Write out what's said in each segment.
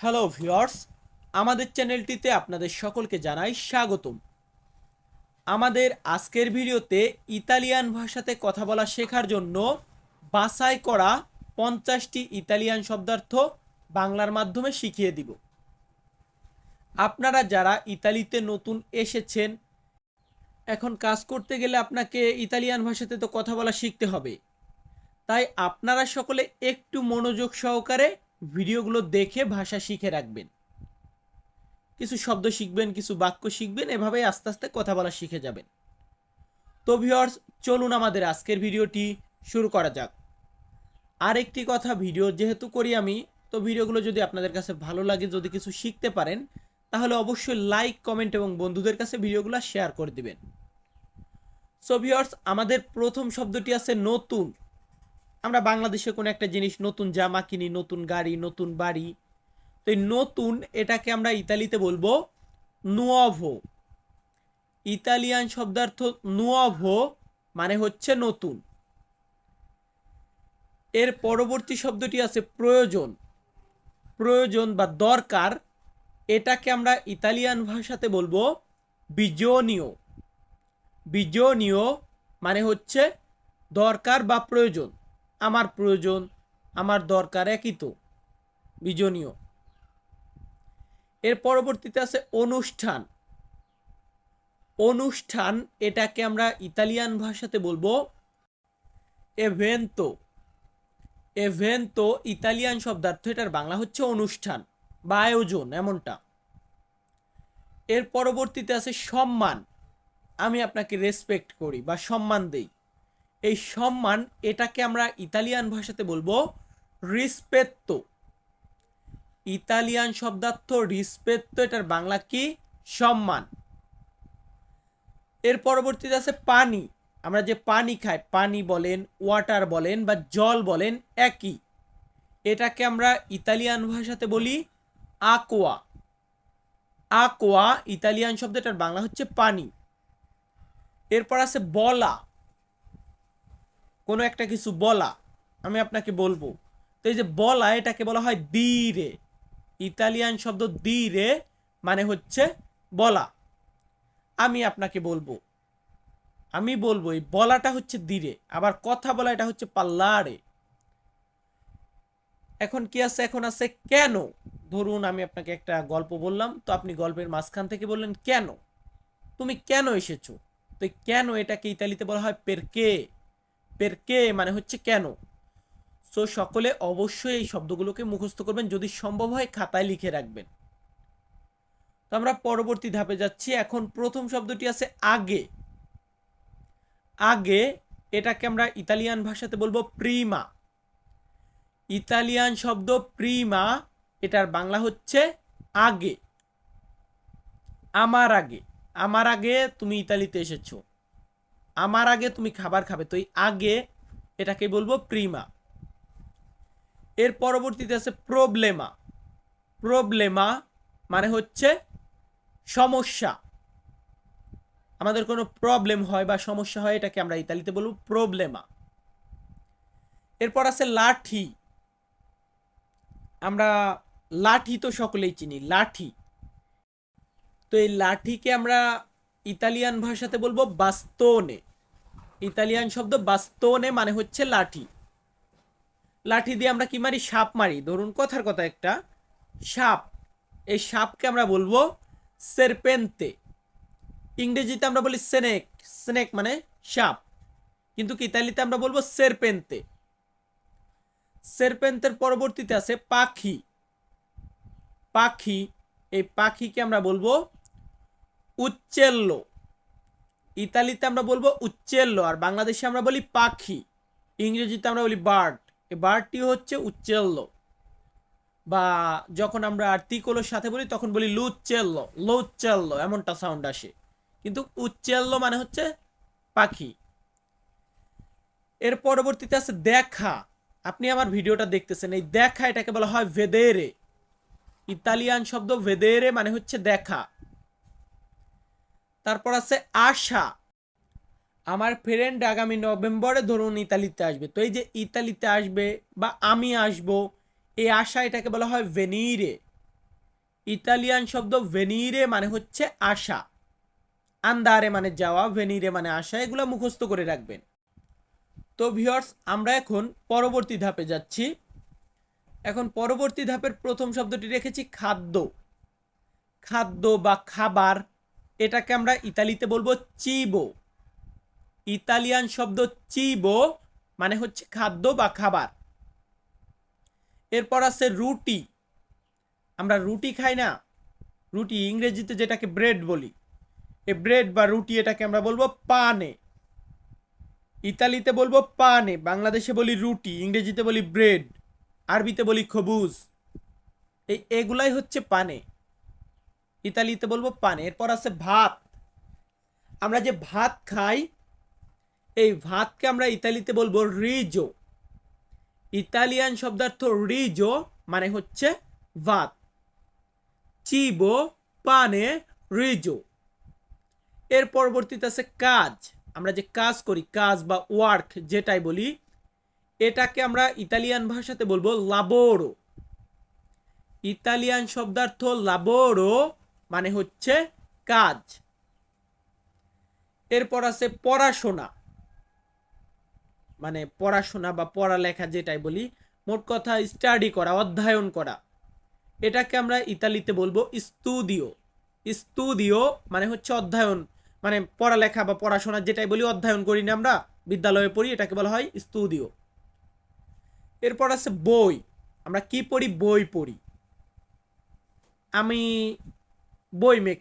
Hello viewers আমাদের চ্যানেলটিতে আপনাদের সকলকে জানাই স্বাগতম। আমাদের আজকের ভিডিওতে ইতালিয়ান ভাষাতে কথা বলা শেখার জন্য বাছাই করা পঞ্চাশটি ইতালিয়ান শব্দার্থ বাংলার মাধ্যমে শিখিয়ে দিব। আপনারা যারা ইতালিতে নতুন এসেছেন, এখন কাজ করতে গেলে আপনাকে ইতালিয়ান ভাষাতে তো কথা বলা শিখতে হবে। তাই আপনারা সকলে একটু মনোযোগ সহকারে ভিডিওগুলো দেখে ভাষা শিখে রাখবেন। কিছু শব্দ শিখবেন, কিছু বাক্য শিখবেন, এভাবেই আস্তে আস্তে কথা বলা শিখে যাবেন। তো ভিওর্স চলুন আমাদের আজকের ভিডিওটি শুরু করা যাক। আরেকটি কথা, ভিডিও যেহেতু করি আমি, তো ভিডিওগুলো যদি আপনাদের কাছে ভালো লাগে, যদি কিছু শিখতে পারেন, তাহলে অবশ্যই লাইক কমেন্ট এবং বন্ধুদের কাছে ভিডিওগুলো শেয়ার করে দিবেন। সো ভিওর্স আমাদের প্রথম শব্দটি আছে নতুন। আমরা বাংলাদেশে কোনো একটা জিনিস নতুন জামা কিনি, নতুন গাড়ি, নতুন বাড়ি, তো এই নতুন এটাকে আমরা ইতালিতে বলব নুয়াভো ইতালিয়ান শব্দার্থ নুয়াভো মানে হচ্ছে নতুন। এর পরবর্তী শব্দটি আছে প্রয়োজন। প্রয়োজন বা দরকার, এটাকে আমরা ইতালিয়ান ভাষাতে বলব বিজনীয়। বিজনীয় মানে হচ্ছে দরকার বা প্রয়োজন। আমার প্রয়োজন, আমার দরকার একই তো। বিজনীয়। এর পরবর্তীতে আছে অনুষ্ঠান। অনুষ্ঠান এটাকে আমরা ইতালিয়ান ভাষাতে বলব এভেন্তো এভেন্তো ইতালিয়ান শব্দার্থ, এটার বাংলা হচ্ছে অনুষ্ঠান বা আয়োজন এমনটা। এর পরবর্তীতে আছে সম্মান। আমি আপনাকে রেসপেক্ট করি বা সম্মান দেই। এই সম্মান, এটাকে আমরা ইতালিয়ান ভাষাতে বলব রিসপেত্তো ইতালিয়ান শব্দার্থ রিসপেত্তো এটার বাংলা কি? সম্মান। এর পরবর্তীতে আছে পানি। আমরা যে পানি খাই, পানি বলেন ওয়াটার বলেন বা জল বলেন, একই। এটাকে আমরা ইতালিয়ান ভাষাতে বলি আকোয়া আকোয়া ইতালিয়ান শব্দ, এটার বাংলা হচ্ছে পানি। এরপর আছে বলা। কোনো একটা কিছু বলা, আমি আপনাকে বলব। তো এই যে বলা, এটাকে বলা হয় দিরে। ইতালিয়ান শব্দ দিরে মানে হচ্ছে বলা। আমি আপনাকে বলব, আমি বলব এই বলাটা হচ্ছে দিরে, আবার কথা বলা এটা হচ্ছে পাল্লারে এখন কি আছে, এখন আছে কেন? ধরুন আমি আপনাকে একটা গল্প বললাম, তো আপনি গল্পের মাঝখান থেকে বললেন কেন? তুমি কেন এসেছ? তো কেন এটাকে ইতালিতে বলা হয় পেরকে পেরকে মানে হচ্ছে কেন? সো সকলে অবশ্যই এই শব্দগুলোকে মুখস্থ করবেন, যদি সম্ভব হয় খাতায় লিখে রাখবেন। তো আমরা পরবর্তী ধাপে যাচ্ছি। এখন প্রথম শব্দটি আছে আগে। আগে এটাকে আমরা ইতালিয়ান ভাষাতে বলব প্রিমা। ইতালিয়ান শব্দ প্রিমা, এটার বাংলা হচ্ছে আগে। আমার আগে। আমার আগে তুমি ইতালিতে এসেছ। আমার আগে তুমি খাবার খাবে। তো এই আগে এটাকে বলব প্রিমা। এর পরবর্তীতে আছে প্রবলেমা। প্রবলেমা মানে হচ্ছে সমস্যা। আমাদের কোনো প্রবলেম হয় বা সমস্যা হয় এটাকে আমরা ইতালিতে বলব প্রবলেমা। এরপর আছে লাঠি। আমরা লাঠি তো সকলেই চিনি, লাঠি। তো এই লাঠিকে আমরা ইতালিয়ান ভাষাতে বলব বাস্তনে। ইতালিয়ান শব্দ বাস্তনে মানে হচ্ছে লাঠি। লাঠি দিয়ে আমরা কি মারি? সাপ মারি। ধরুন কথার কথা একটা। সাপ। এই সাপকে আমরা বলব সেরপেন্তে ইংরেজিতে আমরা বলি স্নেক স্নেক মানে সাপ। কিন্তু ইতালিতে আমরা বলব সেরপেন্তে সেরপেন্তের পরবর্তীতে আছে পাখি। পাখি। এই পাখিকে আমরা বলব উচ্চেল্ল। ইতালিতে আমরা বলব উচ্চেল্ল, আর বাংলাদেশে আমরা বলি পাখি। ইংরেজিতে আমরা বলি বার্ড। এই বার্ডটি হচ্ছে উচ্চেল্ল। বা যখন আমরা আর্তিকোলোর সাথে বলি, তখন বলি লুচ্চেল্ল। লুচ্চেল্ল, এমনটা সাউন্ড আসে। কিন্তু উচ্চেল্ল মানে হচ্ছে পাখি। এর পরবর্তীতে আছে দেখা। আপনি আমার ভিডিওটা দেখতেছেন। এই দেখা এটাকে বলা হয় ভেদেরে। ইতালিয়ান শব্দ ভেদেরে মানে হচ্ছে দেখা। তারপর আছে আশা। আমার ফ্রেন্ড আগামী নভেম্বরে ধরুন ইতালিতে আসবে। তো এই যে ইতালিতে আসবে বা আমি আসব, এই আশা এটাকে বলা হয় ভেনিরে ইতালিয়ান শব্দ ভেনিরে মানে হচ্ছে আশা। আন্দারে মানে যাওয়া ভেনিরে মানে আসা, এগুলো মুখস্থ করে রাখবেন। তো ভিওর্স আমরা এখন পরবর্তী ধাপে যাচ্ছি। এখন পরবর্তী ধাপের প্রথম শব্দটি রেখেছি খাদ্য। খাদ্য বা খাবার। এটাকে আমরা ইতালিতে বলব চিবো। ইতালিয়ান শব্দ চিবো মানে হচ্ছে খাদ্য বা খাবার। এরপর আছে রুটি। আমরা রুটি খাই না। রুটি ইংরেজিতে যেটাকে ব্রেড বলি। এ ব্রেড বা রুটি এটাকে আমরা বলব পানে। ইতালিতে বলব পানে, বাংলাদেশে বলি রুটি, ইংরেজিতে বলি ব্রেড, আরবিতে বলি খবুজ। এই এগুলাই হচ্ছে পানে। ইতালিতে বলব পানে, এরপর আছে ভাত। আমরা যে ভাত খাই, এই ভাতকে আমরা ইতালিতে বলব রিজো। ইতালিয়ান শব্দার্থ রিজো মানে হচ্ছে ভাত। চিবো, পানে, রিজো। এর পরবর্তীতে আছে কাজ। আমরা যে কাজ করি, কাজ বা ওয়ার্ক যেটাই বলি, এটাকে আমরা ইতালিয়ান ভাষাতে বলব লাবোরো। ইতালিয়ান শব্দার্থ লাবোরো মানে হচ্ছে কাজ। এরপর আছে পড়াশোনা। মানে পড়াশোনা বা পড়ালেখা যেটাই বলি, মোট কথা স্টাডি করা, অধ্যয়ন করা। এটাকে আমরা ইতালিতে বলব স্তুদিও স্তুদিও মানে হচ্ছে অধ্যয়ন। মানে পড়ালেখা বা পড়াশোনা যেটাই বলি, অধ্যয়ন করি না আমরা, বিদ্যালয়ে পড়ি, এটাকে বলা হয় স্তুদিও এরপর আছে বই। আমরা কি পড়ি? বই পড়ি। আমি বই মেক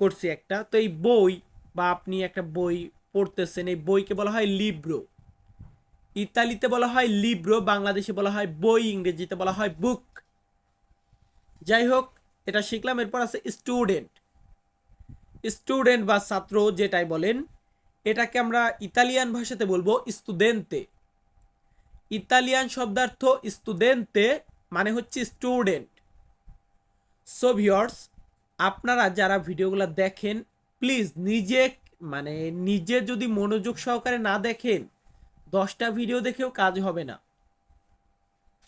করছি একটা। তো এই বই বা আপনি একটা বই পড়তেছেন, এই বইকে বলা হয় লিব্রো। ইতালিতে বলা হয় লিব্রো, বাংলাদেশে বলা হয় বই, ইংরেজিতে বলা হয় বুক। যাই হোক, এটা শিখলাম, এরপর আছে স্টুডেন্ট। স্টুডেন্ট বা ছাত্র যেটাই বলেন, এটাকে আমরা ইতালিয়ান ভাষাতে বলব স্টুডেন্টে। ইতালিয়ান শব্দার্থ স্টুডেন্টে মানে হচ্ছে স্টুডেন্ট। সো ভিওর্স আপনারা যারা ভিডিওগুলো দেখেন প্লিজ নিজে মানে নিজে যদি মনোযোগ সহকারে না দেখেন, দশটা ভিডিও দেখেও কাজ হবে না।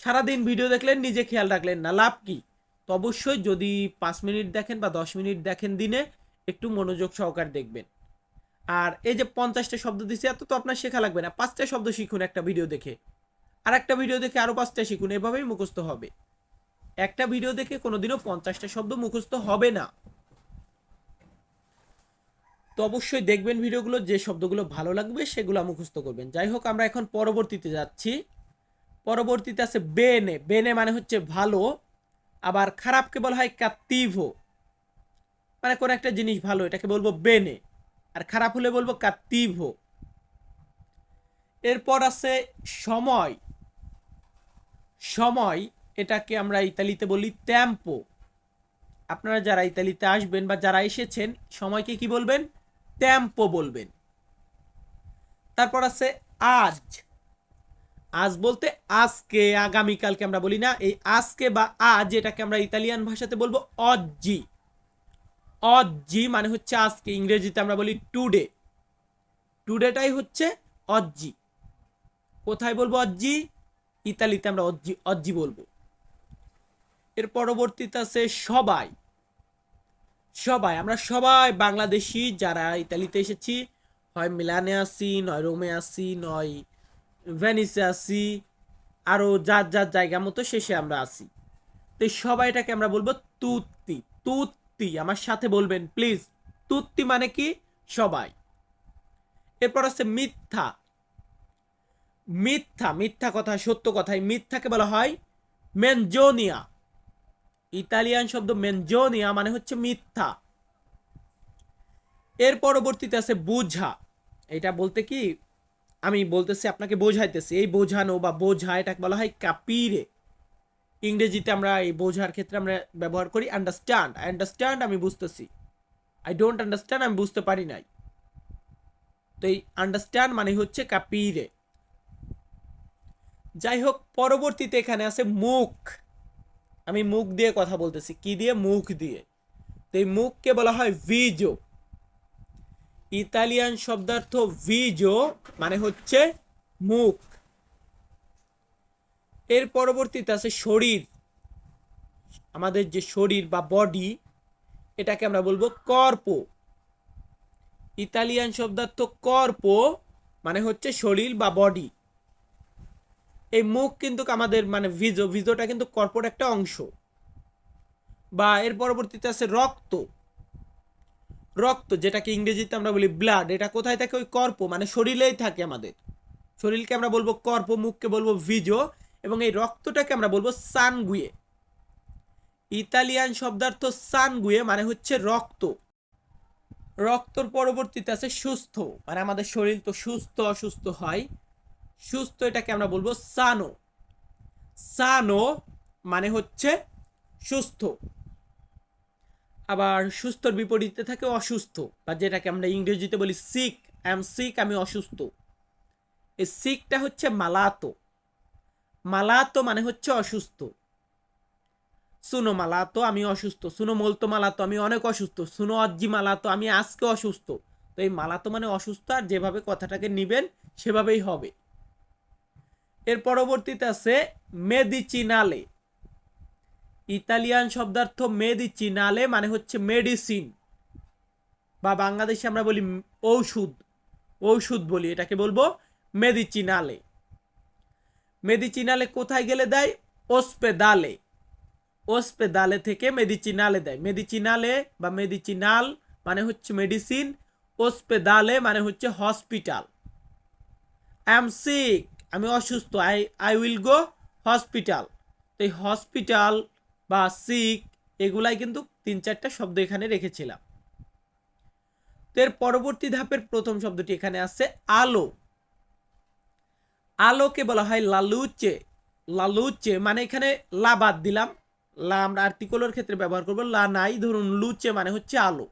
সারাদিন ভিডিও দেখলেন, নিজে খেয়াল রাখলেন না, লাভ কি? তো অবশ্যই যদি পাঁচ মিনিট দেখেন বা দশ মিনিট দেখেন দিনে, একটু মনোযোগ সহকারে দেখবেন। আর এই যে পঞ্চাশটা শব্দ দিচ্ছে এত তো আপনার শেখা লাগবে না, পাঁচটা শব্দ শিখুন একটা ভিডিও দেখে। আর একটা ভিডিও দেখে আরও পাঁচটা শিখুন, এভাবেই মুখস্থ হবে। একটা ভিডিও দেখে কোনোদিনও পঞ্চাশটা শব্দ মুখস্থ হবে না। তো অবশ্যই দেখবেন ভিডিওগুলো যে শব্দগুলো ভালো লাগবে সেগুলো মুখস্থ করবেন। যাই হোক, আমরা এখন পরবর্তীতে যাচ্ছি। পরবর্তীতে আছে বেনে বেনে মানে হচ্ছে ভালো, আবার খারাপকে বলা হয় কাত্তিভো মানে কোন একটা জিনিস ভালো, এটাকে বলব বেনে আর খারাপ হলে বলব কাত্তিভো এরপর আছে সময়। সময় এটাকে আমরা ইতালিতে বলি ট্যাম্পো আপনারা যারা ইতালিতে আসবেন বা যারা এসেছেন, সময়কে কি বলবেন? ট্যাম্পো বলবেন। তারপর আছে আজ। আজ বলতে আজকে, আগামীকালকে আমরা বলি না, এই আজকে বা আজ এটাকে আমরা ইতালিয়ান ভাষাতে বলব অজ্জি অজ্জি মানে হচ্ছে আজকে, ইংরেজিতে আমরা বলি টুডে টুডেটাই হচ্ছে অজ্জি কোথায় বলব অজ্জি ইতালিতে আমরা অজ্জি অজ্জি বলব। এর পরবর্তীতে আছে সবাই। সবাই, আমরা সবাই বাংলাদেশি যারা ইতালিতে এসেছি, হয় মিলানে আসি নয় রোমে আসি নয় ভেনিসে আসি আরও যার যার জায়গা মতো শেষে আমরা আসি তো সবাইটাকে আমরা বলব তুত্তি। তুত্তি, আমার সাথে বলবেন, প্লিজ। তুত্তি মানে কি? সবাই। এরপর আছে মিথ্যা। মিথ্যা মিথ্যা কথা, সত্য কথাই। মিথ্যাকে বলা হয় মেনজোনিয়া ইতালিয়ান শব্দ মেনজোনিয়া মানে হচ্ছে মিথ্যা। এর পরবর্তীতে আছে বোঝা এটা বলতে কি? আমি বলতেছি, আপনাকে বোঝাইতেছি। এই বোঝানো বা বোঝা, এটাকে বলা হয় কাপিরে ইংরেজিতে আমরা এই বোঝার ক্ষেত্রে আমরা ব্যবহার করি আন্ডারস্ট্যান্ড আন্ডারস্ট্যান্ড আমি বুঝতেছি। আই ডোন্ট আন্ডারস্ট্যান্ড আমি বুঝতে পারি নাই। তো এই আন্ডারস্ট্যান্ড মানে হচ্ছে কাপিরে যাই হোক, পরবর্তীতে এখানে আছে মুখ আমি মুখ দিয়ে কথা বলতেছি, কি দিয়ে? মুখ দিয়ে। তো এই মুখকে বলা হয় ভিজো। ইতালিয়ান শব্দার্থ ভিজো মানে হচ্ছে মুখ। এর পরবর্তীতে আছে শরীর। আমাদের যে শরীর বা বডি এটাকে আমরা বলব কর্প। ইতালিয়ান শব্দার্থ কর্প মানে হচ্ছে শরীর বা বডি এই মুখ কিন্তু আমাদের মানে ভিজো, ভিজোটা কিন্তু কর্পোর একটা অংশ। বা এর পরবর্তীতে আছে রক্ত। রক্ত, যেটাকে ইংরেজিতে আমরা বলি ব্লাড এটা কোথায় থাকে? ওই কর্প মানে শরীরেই থাকে আমাদের। শরীরকে আমরা বলব কর্প, মুখকে বলব ভিজো, এবং এই রক্তটাকে আমরা বলব সানগুয়ে। ইতালিয়ান শব্দার্থ সানগুয়ে মানে হচ্ছে রক্ত। রক্তর পরবর্তীতে আছে সুস্থ মানে আমাদের শরীর তো সুস্থ, অসুস্থ হয়। সুস্থ এটাকে আমরা বলব সানো। সানো মানে হচ্ছে সুস্থ। আবার সুস্থর বিপরীতে থাকে অসুস্থ, বা যেটাকে আমরা ইংরেজিতে বলি সিক আই এম সিক আমি অসুস্থ। এই সিকটা হচ্ছে মালাতো। মালাতো মানে হচ্ছে অসুস্থ। সুনো মালাতো, আমি অসুস্থ। সুনো মলতো মালাতো, আমি অনেক অসুস্থ। সুনো অজ্জি মালাতো, আমি আজকে অসুস্থ। তো এই মালাতো মানে অসুস্থ, আর যেভাবে কথাটাকে নিবেন, সেভাবেই হবে। এর পরবর্তীতে আছে মেদিচিনালে ইতালিয়ান শব্দার্থ মেদিচিনালে মানে হচ্ছে মেডিসিন বা বাংলাদেশে আমরা বলি ঔষধ। ঔষধ বলি, এটাকে বলব মেদিচিনালে মেদিচিনালে কোথায় গেলে দেয়? ওসপেদালে। ওসপেদালে থেকে মেডিচিনালে দেয়। মেডিচিনালে বা মেডিচিনাল মানে হচ্ছে মেডিসিন ওসপেদালে মানে হচ্ছে হসপিটাল এম সিক আমি অসুস্থ I I will go hospital তো এই হসপিটাল বা সিক এগুলাই কিন্তু তিন চারটা শব্দ এখানে রেখেছিলাম। তো এর পরবর্তী ধাপের প্রথম শব্দটি এখানে আছে আলো। আলোকে বলা হয় লালুচে। লালুচে মানে এখানে লা বাদ দিলাম। লা আমরা আর্টিকলের ক্ষেত্রে ব্যবহার করব, লা নাই, ধরুন লুচে মানে হচ্ছে আলো।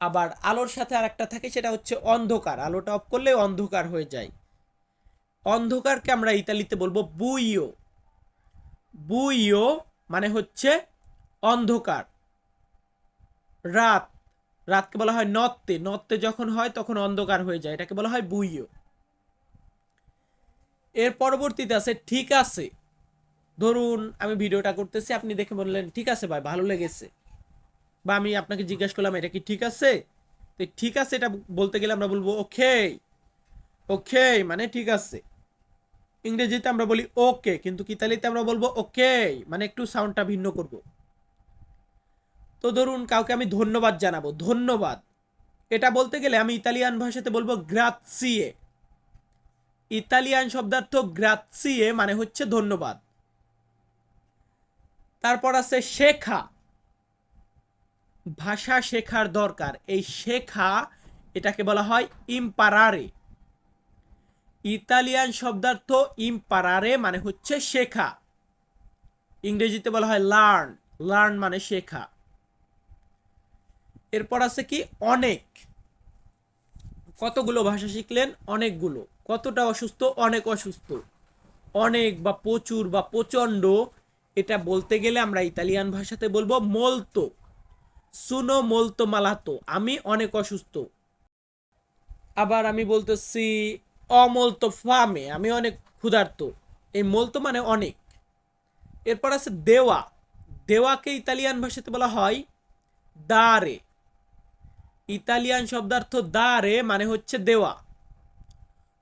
আবার আলোর সাথে আর একটা থাকে, সেটা হচ্ছে অন্ধকার। আলোটা অফ করলে অন্ধকার হয়ে যায়। অন্ধকারকে আমরা ইতালিতে বলব বুইও বুইও মানে হচ্ছে অন্ধকার। রাত। রাতকে বলা হয় নত্তে নত্তে যখন হয় তখন অন্ধকার হয়ে যায়। এটাকে বলা হয় বুইও এর পরবর্তীতে আছে, ঠিক আছে। ধরুন আমি ভিডিওটা করতেছি, আপনি দেখে বললেন, ঠিক আছে ভাই, ভালো লেগেছে। বা আমি আপনাকে জিজ্ঞাসা করলাম, এটা কি ঠিক আছে? তো ঠিক আছে এটা বলতে গেলে আমরা বলব, ওকে। ওকে মানে ঠিক আছে। ইংরেজিতে আমরা বলি ওকে, কিন্তু কিতালিতে আমরা বলব ওকে মানে একটু সাউন্ডটা ভিন্ন করব। তো ধরুন কাউকে আমি ধন্যবাদ জানাব, ধন্যবাদ। এটা বলতে গেলে আমি ইতালিয়ান ভাষাতে বলব গ্রাৎসিয়ে ইতালিয়ান শব্দার্থ গ্রাৎসিয়ে মানে হচ্ছে ধন্যবাদ। তারপর আছে শেখা। ভাষা শেখার দরকার। এই শেখা এটাকে বলা হয় ইম্পারারে। ইতালিয়ান শব্দার্থ ইম্পারারে মানে হচ্ছে শেখা। ইংরেজিতে বলা হয় লার্ন লার্ন মানে শেখা। এরপর আছে কি? অনেক। কতগুলো ভাষা শিখলেন? অনেকগুলো। কতটা অসুস্থ? অনেক অসুস্থ। অনেক বা প্রচুর বা প্রচণ্ড। এটা বলতে গেলে আমরা ইতালিয়ান ভাষাতে বলব মোলতো সুনো মোলতো মালাতো আমি অনেক অসুস্থ। আবার আমি বলতেছি অমলতো ফামে, আমি অনেক ক্ষুধার্ত। এই মলতো মানে অনেক। এরপর আছে দেওয়া। দেওয়াকে ইতালিয়ান ভাষাতে বলা হয় দারে। ইতালিয়ান শব্দার্থ দারে মানে হচ্ছে দেওয়া।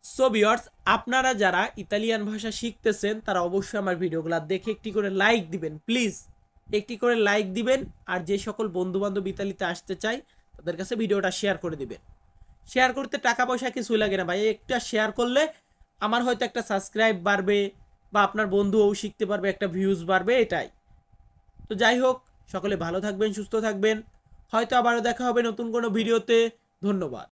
সো ভিউয়ার্স আপনারা যারা ইতালিয়ান ভাষা শিখতেছেন, তারা অবশ্যই আমার ভিডিওগুলো দেখে একটি করে লাইক দিবেন প্লিজ একটি করে লাইক দিবেন, আর যে সকল বন্ধু বান্ধব ইতালিতে আসতে চায়, তাদের কাছে ভিডিওটা শেয়ার করে দিবেন। শেয়ার করতে টাকা পয়সা কিছু লাগে না ভাই। একটা শেয়ার করলে আমার হয়তো একটা সাবস্ক্রাইব বাড়বে বা আপনার বন্ধুও শিখতে পারবে, একটা ভিউজ বাড়বে, এটাই। তো যাই হোক, সকলে ভালো থাকবেন, সুস্থ থাকবেন। হয়তো আবারও দেখা হবে নতুন কোনো ভিডিওতে ধন্যবাদ।